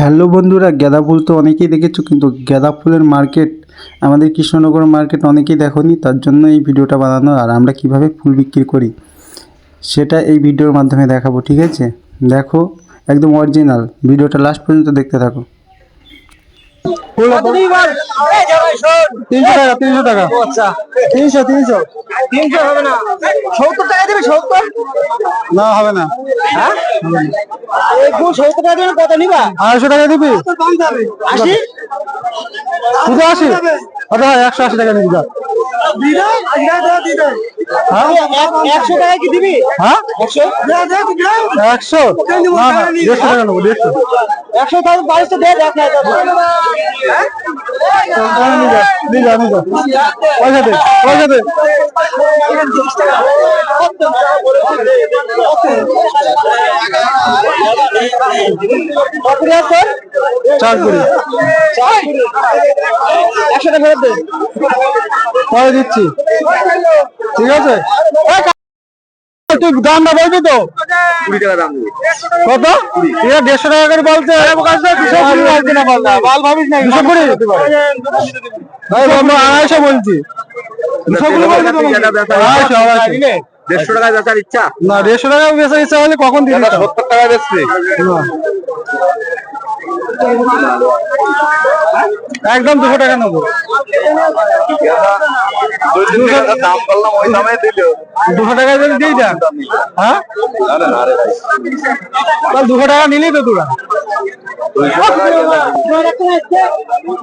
Hello বন্ধুরা গাঁদা ফুল তো অনেকেই দেখেছ কিন্তু গাঁদা ফুলের মার্কেট আমাদের কৃষ্ণনগর মার্কেট অনেকেই দেখোনি তার জন্য এই ভিডিওটা বানানো আর আমরা কীভাবে ফুল বিক্রি করি সেটা এই ভিডিওর মাধ্যমে দেখাবো ঠিক আছে? দেখো একদম অরিজিনাল ভিডিওটা লাস্ট পর্যন্ত দেখতে থাকো। তিনশো টাকা তিনশো টাকা। তিনশো তিনশো। তিনশো হবে না। সত্তর টাকা দেবে সত্তর? না হবে না। একটু সত্তর টাকা দেবে কত নিবা? আড়াইশো টাকা দিবি। আশি? শুধু আশি? আচ্ছা একশো আশি টাকা দিবি হ্যাঁ? একশো টাকা কি দিবি? হ্যাঁ? একশো? দেড়শো টাকা নেব দেড়শো। একশো তাহলে বাইশটা দিয়ে দেখ না নিয়ে যা নিয়ে যা পয়সা দে পয়সা দে। চার কুড়ি। একশো টাকা ফেরত দে পরে দিচ্ছি। ঠিক আছে? এই কা- তুই দামটা বলবি তো কুড়ি টাকা দাম কত এটা দেড়শো টাকা করে বলছে দুশো কুড়ি বলছি না বল বাল ভাবিস না দুশো কুড়ি ভাই বন্ধু আড়াইশো বলছি বলছি তো যেটা বেচা আড়াইশো আড়াইশো দেড়শো টাকায় বেচার ইচ্ছা না দেড়শো টাকা বেচা ইচ্ছা হলে কখন দিবি সত্তর টাকায় বেচছি একদম দুশো টাকা নেব। দুই দুশো টাকা যদি দিয়ে যা হ্যাঁ? দুশো টাকা নিলি তো তোরা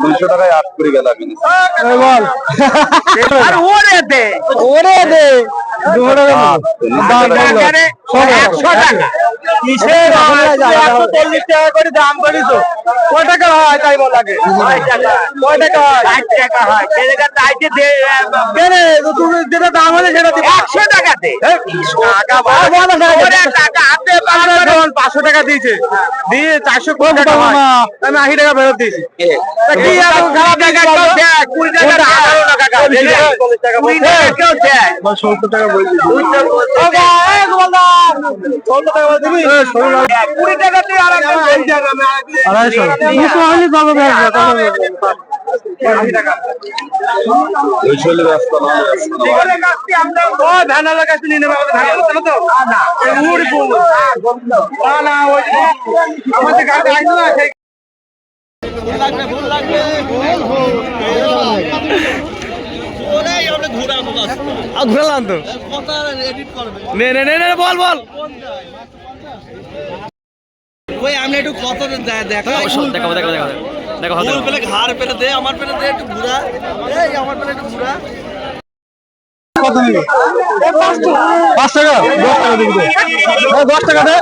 দুইশো টাকায় আট কুড়ি গেলা বল ওরে দে। ওরে দে। দুশো টাকা। একশো টাকা। চল্লিশ টাকা করে দাম করি তো কয় টাকা হয় তাই বল লাগে কয় টাকা? হয়? ষাট টাকা হয়। সে জায়গা চাইতে দে কেনে তুমি যেটা দাম হলে সেটা একশো টাকা দে। টাকা হাতে পাঁচশো টাকা দিয়েছে। দিয়ে চারশো কুড়ি টাকা আমি আশি টাকা ফেরত দিয়েছি। কুড়ি টাকা টাকা আড়াইশো। দুশো হলে তবে না ঘুরালাম তো। নে নে নে নে বল বল। ওই আমি একটু কত দেখা দেখাবো দেখাবো দেখাবো দেখো ফুল পেলে ঘাড় পেলে দে আমার পেলে দে একটু ঘুরা। এই আমার পেলে একটু ঘুরা। কত নিবি? পাঁচ টাকা। দশ টাকা দিবি দে। এই দশ টাকা দে।